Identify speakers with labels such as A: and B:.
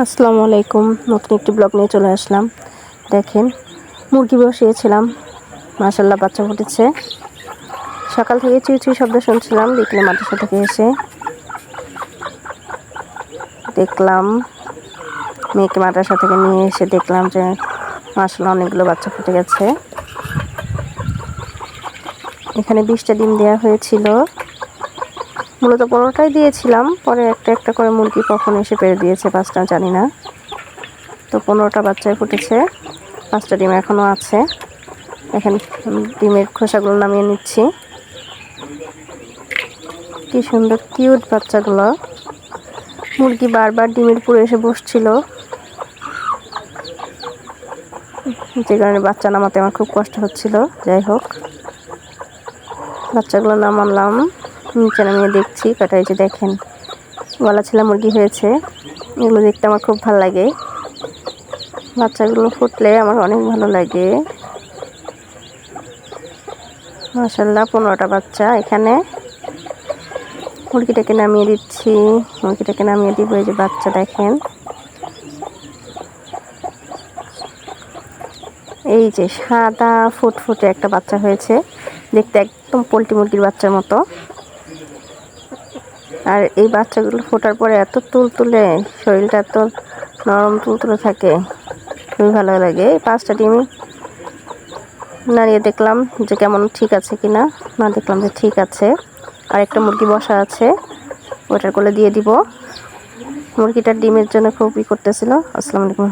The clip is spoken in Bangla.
A: আসসালামু আলাইকুম। নতুন একটি ব্লগ নিয়ে চলে আসলাম। দেখেন, মুরগি বসিয়েছিলাম। মাসাল্লাহ বাচ্চা ফুটেছে। সকাল থেকে চুই চুই শব্দ শুনছিলাম, বিকেলে মাদ্রাসা থেকে এসে দেখলাম, মেয়েকে মাদ্রাসা থেকে নিয়ে এসে দেখলাম যে মাসাল্লাহ অনেকগুলো বাচ্চা ফুটে গেছে। এখানে বিশটা ডিম দেওয়া হয়েছিল। মূলত পনেরোটাই দিয়েছিলাম। পরে একটা একটা করে মুরগি কখন এসে পেরে দিয়েছে পাঁচটা জানি না। তো পনেরোটা বাচ্চায় ফুটেছে। পাঁচটা ডিম এখনও আছে। এখন ডিমের খোসাগুলো নামিয়ে নিচ্ছি। কি সুন্দর, কিউট বাচ্চাগুলো। মুরগি বারবার ডিমের পুরে এসে বসছিল। যে কারণে বাচ্চা নামাতে আমার খুব কষ্ট হচ্ছিল। যাই হোক, বাচ্চাগুলো নামালাম। নিচে নামিয়ে দেখছি কটা যে দেখেন, গলা ছেলা মুরগি হয়েছে। এগুলো দেখতে আমার খুব ভালো লাগে। বাচ্চাগুলো ফুটলে আমার অনেক ভালো লাগে। মাসাল্লাহ পনেরোটা বাচ্চা। এখানে মুরগিটাকে নামিয়ে দিচ্ছি। মুরগিটাকে নামিয়ে দিব, এই যে বাচ্চা দেখেন। এই যে সাদা ফুটফুটে একটা বাচ্চা হয়েছে। দেখতে একদম পোলট্রি মুরগির বাচ্চার মতো। আর এই বাচ্চাগুলো ফোটার পরে এত তুল তুলে শরীরটা এত নরম তুল তুলে থাকে। খুবই ভালো লাগে। এই পাঁচটা ডিমই নাড়িয়ে দেখলাম যে কেমন ঠিক আছে কি না না দেখলাম যে ঠিক আছে। আর একটা মুরগি বসা আছে, ওটার কোলে দিয়ে দিব। মুরগিটার ডিমের জন্য খুব খুবই করতেছিল। আসসালামু আলাইকুম।